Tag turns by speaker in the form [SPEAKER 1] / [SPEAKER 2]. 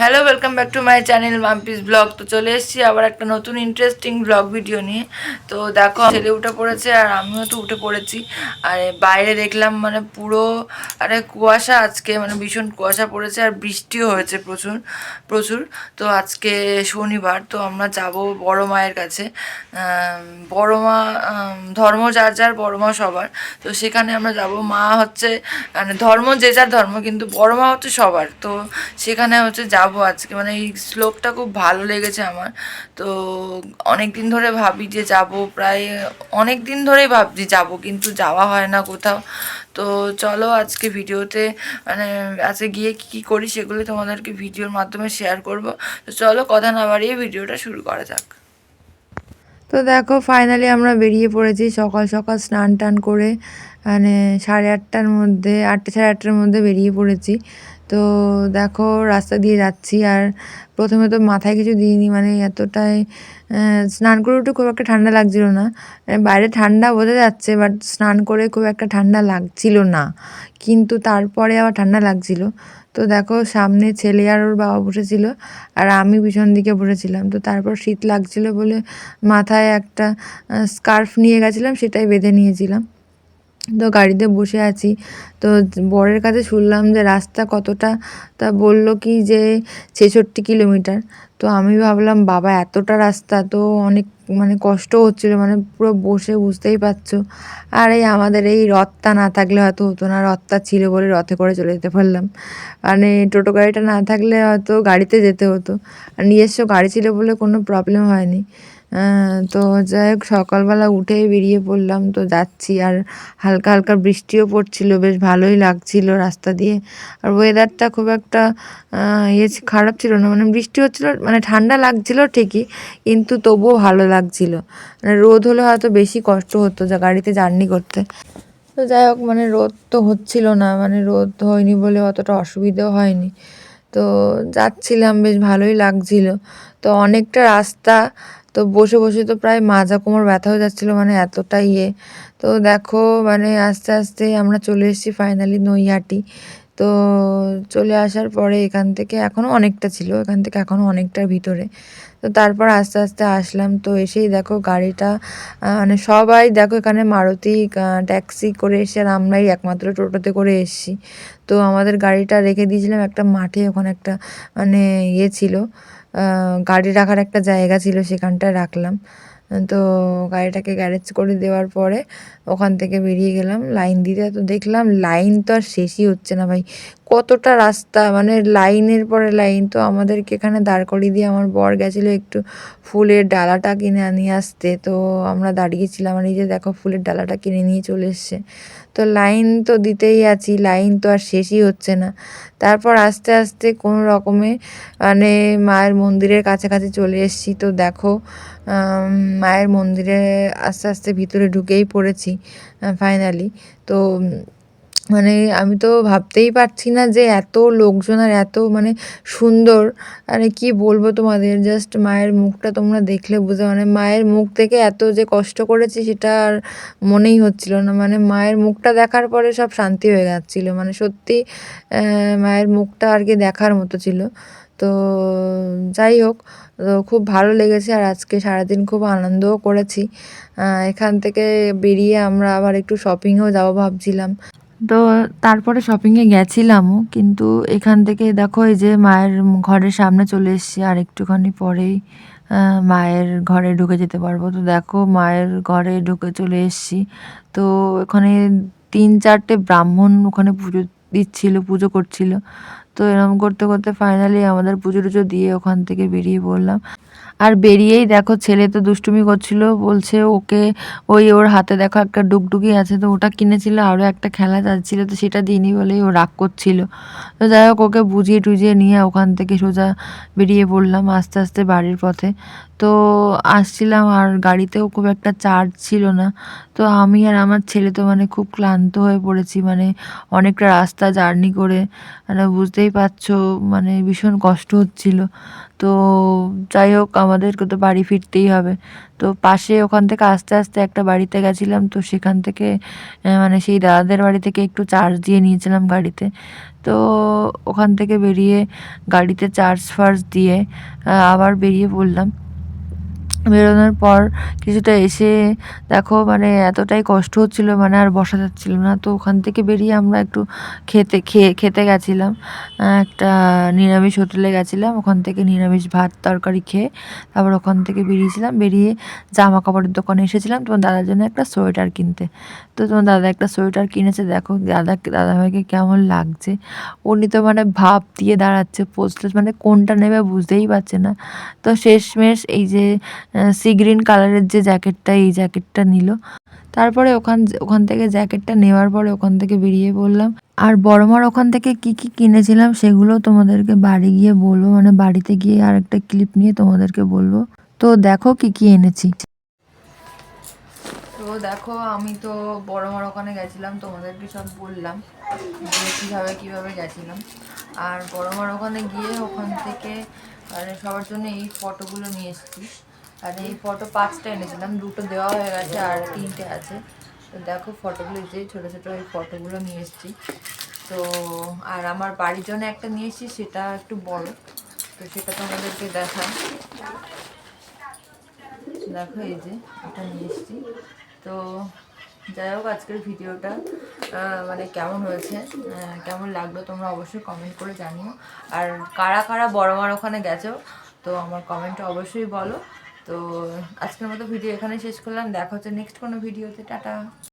[SPEAKER 1] Hello welcome back to my channel Mampi's blog তো চলে এসেছি আবার একটা নতুন ইন্টারেস্টিং ব্লগ ভিডিও নিয়ে। তো দেখো ছেলে উঠে পড়েছে আর আমিও তো উঠে পড়েছি। আর বাইরে দেখলাম মানে পুরো, আরে কুয়াশা আজকে মানে ভীষণ কুয়াশা পড়েছে আর বৃষ্টিও হয়েছে প্রচুর প্রচুর। তো আজকে শনিবার, তো আমরা যাব বড় মায়ের কাছে। বড় মা ধর্ম যার যার, বড় মা সবার। তো সেখানে আমরা যাব। মা হচ্ছে মানে ধর্ম যে যার ধর্ম, কিন্তু বড় মা হচ্ছে সবার। তো সেখানে হচ্ছে যাব আজকে। মানে এই শ্লোকটা খুব ভালো লেগেছে আমার। তো অনেক দিন ধরে ভাবি যে যাব, প্রায় অনেক দিন ধরেই ভাবছি যাব, কিন্তু যাওয়া হয় না কোথাও। তো চলো আজকে ভিডিওতে মানে আজকে গিয়ে কী কী করি সেগুলো তোমাদেরকে ভিডিওর মাধ্যমে শেয়ার করব। তো চলো কথা না বাড়িয়ে ভিডিওটা শুরু করা যাক। তো দেখো ফাইনালি আমরা বেরিয়ে পড়েছি সকাল সকাল স্নান টান করে মানে সাড়ে আটটার মধ্যে, আটটা সাড়ে আটটার মধ্যে বেরিয়ে পড়েছি। তো দেখো, রাস্তা দিয়ে যাচ্ছি আর প্রথমে তো মাথায় কিছু দিইনি মানে এতটাই স্নান করে উঠে খুব একটা ঠান্ডা লাগছিল না। মানে বাইরে ঠান্ডা বোঝা যাচ্ছে বাট স্নান করে খুব একটা ঠান্ডা লাগছিল না। কিন্তু তারপরে আবার ঠান্ডা লাগছিল। তো দেখো, সামনে ছেলে আর ওর বাবা বসেছিল আর আমি পিছন দিকে বসেছিলাম। তো তারপর শীত লাগছিল বলে মাথায় একটা স্কার্ফ নিয়ে গেছিলাম, সেটাই বেঁধে নিয়েছিলাম। তো গাড়িতে বসে আছি। তো বরের কাছে শুনলাম যে রাস্তা কতটা, তা বলল কি যে ছেষট্টি কিলোমিটার। তো আমি ভাবলাম, বাবা, এতটা রাস্তা তো অনেক মানে কষ্ট হচ্ছিল মানে পুরো বসে বুঝতেই পারছ। আর এই আমাদের এই রথটা না থাকলে হয়তো হতো না, রথটা ছিল বলে রথে করে চলে যেতে পারলাম। মানে টোটো গাড়িটা না থাকলে হয়তো গাড়িতে যেতে হতো। আর নিজস্ব গাড়ি ছিল বলে কোনো প্রবলেম হয়নি। তো যাই হোক, সকালবেলা উঠেই বেরিয়ে পড়লাম, তো যাচ্ছি। আর হালকা হালকা বৃষ্টিও পড়ছিল, বেশ ভালোই লাগছিল রাস্তা দিয়ে। আর ওয়েদারটা খুব একটা ইয়ে খারাপ ছিল না। মানে বৃষ্টি হচ্ছিল মানে ঠান্ডা লাগছিল ঠিকই, কিন্তু তবুও ভালো লাগছিল। মানে রোদ হলে হয়তো বেশি কষ্ট হতো যা গাড়িতে জার্নি করতে। তো যাই হোক মানে রোদ তো হচ্ছিল না মানে রোদ হয়নি বলে অতটা অসুবিধাও হয়নি। তো যাচ্ছিলাম, বেশ ভালোই লাগছিল। তো অনেকটা রাস্তা তো বসে বসে তো প্রায় মাজা কোমর ব্যথা হয়ে যাচ্ছিল মানে এতটা ইয়ে। তো দেখো মানে আস্তে আস্তে আমরা চলে এসেছি ফাইনালি নৈহাটি। তো চলে আসার পরে এখান থেকে এখনও অনেকটা ছিল, এখান থেকে এখনও অনেকটার ভিতরে। তো তারপর আস্তে আস্তে আসলাম, তো এসেই দেখো গাড়িটা মানে সবাই দেখো এখানে মারুতি ট্যাক্সি করে এসে আর আমরাই একমাত্র টোটোতে করে এসেছি। তো আমাদের গাড়িটা রেখে দিয়েছিলাম একটা মাঠে, ওখানে একটা মানে ইয়ে ছিল। গাড়ি রাখার একটা জায়গা ছিল সেখানটায় রাখলাম। তো গাড়িটাকে গ্যারেজ করে দেওয়ার পরে ওখান থেকে বেরিয়ে গেলাম লাইন দিতে। তো দেখলাম লাইন তো আর শেষই হচ্ছে না ভাই। কতটা রাস্তা মানে লাইনের পরে লাইন তো আমাদেরকে এখানে দাঁড় করিয়ে দিয়ে আমার বর গেছিল একটু ফুলের ডালাটা কিনে নিয়ে আসতে। তো আমরা দাঁড়িয়েছিলাম আর এই যে দেখো ফুলের ডালাটা কিনে নিয়ে চলে এসছে। তো লাইন তো দিতেই আছি, লাইন তো আর শেষই হচ্ছে না। তারপর আস্তে আস্তে কোনো রকমে মানে মায়ের মন্দিরের কাছাকাছি চলে এসেছি। তো দেখো মায়ের মন্দিরে আস্তে আস্তে ভিতরে ঢুকেই পড়েছি ফাইনালি তো মানে আমি তো ভাবতেই পারছি না যে এত লোকজন আর এত মানে সুন্দর। মানে কি বলব তোমাদের? জাস্ট মায়ের মুখটা তোমরা দেখলে বুঝে মানে মায়ের মুখ থেকে এত যে কষ্ট করেছি সেটা আর মনেই হচ্ছিল না। মানে মায়ের মুখটা দেখার পরে সব শান্তি হয়ে যাচ্ছিল। মানে সত্যি মায়ের মুখটা আর কি দেখার মতো ছিল। তো যাই হোক, তো খুব ভালো লেগেছে আর আজকে সারাদিন খুব আনন্দও করেছি। এখান থেকে বেরিয়ে আমরা আবার একটু শপিংও যাব ভাবছিলাম। তো তারপরে শপিংয়ে গেছিলামও, কিন্তু এখান থেকে দেখো এই যে মায়ের ঘরের সামনে চলে এসেছি, আর একটুখানি পরেই মায়ের ঘরে ঢুকে যেতে পারব। তো দেখো মায়ের ঘরে ঢুকে চলে এসেছি। তো ওখানে তিন চারটে ব্রাহ্মণ ওখানে পুজো দিচ্ছিল, পুজো করছিল। তো এরকম করতে করতে ফাইনালি আমাদের পুজো টুজো দিয়ে ওখান থেকে বেরিয়ে পড়লাম। আর বেরিয়েই দেখো ছেলে তো দুষ্টুমি করছিল, বলছে ওকে ওই ওর হাতে দেখো একটা ডুগডুগি আছে, তো ওটা কিনেছিল আরও একটা খেলা যাচ্ছিল তো সেটা দিইনি বলেই ও রাগ করছিল। তো যাই হোক, ওকে বুঝিয়ে টুজিয়ে নিয়ে ওখান থেকে সোজা বেরিয়ে পড়লাম আস্তে আস্তে বাড়ির পথে। তো আসছিলাম আর গাড়িতেও খুব একটা চার্জ ছিল না। তো আমি আর আমার ছেলে তো মানে খুব ক্লান্ত হয়ে পড়েছি মানে অনেকটা রাস্তা জার্নি করে। মানে বুঝতেই পারছ মানে ভীষণ কষ্ট হচ্ছিল। তো যাই হোক, আমাদেরকে তো বাড়ি ফিরতেই হবে। তো পাশে ওখান থেকে আস্তে আস্তে একটা বাড়িতে গেছিলাম, তো সেখান থেকে মানে সেই দাদাদের বাড়ি থেকে একটু চার্জ দিয়ে নিয়েছিলাম গাড়িতে। তো ওখান থেকে বেরিয়ে গাড়িতে চার্জ ফার্জ দিয়ে আবার বেরিয়ে পড়লাম। বেরোনোর পর কিছুটা এসে দেখো মানে এতটাই কষ্ট হচ্ছিল মানে আর বসা যাচ্ছিল না। তো ওখান থেকে বেরিয়ে আমরা একটু খেতে, খেয়ে, খেতে গেছিলাম। একটা নিরামিষ হোটেলে গেছিলাম। ওখান থেকে নিরামিষ ভাত, তরকারি খেয়ে তারপর ওখান থেকে বেরিয়েছিলাম। বেরিয়ে জামা কাপড়ের দোকানে এসেছিলাম। তোমার দাদার জন্য একটা সোয়েটার কিনতে। তো তোমার দাদা একটা সোয়েটার কিনেছে। দেখো, দাদা, দাদাভাইকে কেমন লাগছে। উনি তো মানে ভাব দিয়ে দাঁড়াচ্ছে, পোস্টলেস মানে কোনটা নেবে বুঝতেই পারছে না। তো শেষমেশ এই যে সি গ্রিন কালারের যে জ্যাকেটটা এই জ্যাকেটটা নিল। তারপরে ওখান ওখান থেকে জ্যাকেটটা নেওয়ার পরে ওখান থেকে বেরিয়ে পড়লাম। আর বড়মার ওখান থেকে কি কি কিনেছিলাম সেগুলো তোমাদেরকে বাড়ি গিয়ে বলব। মানে বাড়িতে গিয়ে আর একটা ক্লিপ নিয়ে তোমাদেরকে বলব। তো দেখো কি কি এনেছি। তো দেখো, আমি তো বড় মার ওখানে গেছিলাম, তোমাদেরকে সব বললাম যে কীভাবে কীভাবে গেছিলাম। আর বড় মার ওখানে গিয়ে ওখান থেকে মানে সবার জন্য এই ফটোগুলো নিয়ে এসেছি আর এই ফটো পাঁচটা এনেছিলাম, দুটো দেওয়া হয়ে গেছে আর তিনটে আছে। তো দেখো ফটোগুলো যে ছোটো ছোটো এই ফটোগুলো নিয়ে এসেছি। তো আর আমার বাড়ির জন্য একটা নিয়ে এসেছি, সেটা একটু বড়। তো সেটা তোমাদেরকে দেখাই। দেখো এই যে এটা নিয়ে এসেছি। তো যাই হোক আজকের ভিডিওটা মানে কেমন হয়েছে কেমন লাগল তোমরা অবশ্যই কমেন্ট করে জানিও। আর কারা কারা বড় মার ওখানে গেছো, তো আমার কমেন্টে অবশ্যই বলো। তো আজকের মতো ভিডিও এখানে শেষ করলাম। দেখা হচ্ছে নেক্সট কোনো ভিডিওতে টাটা।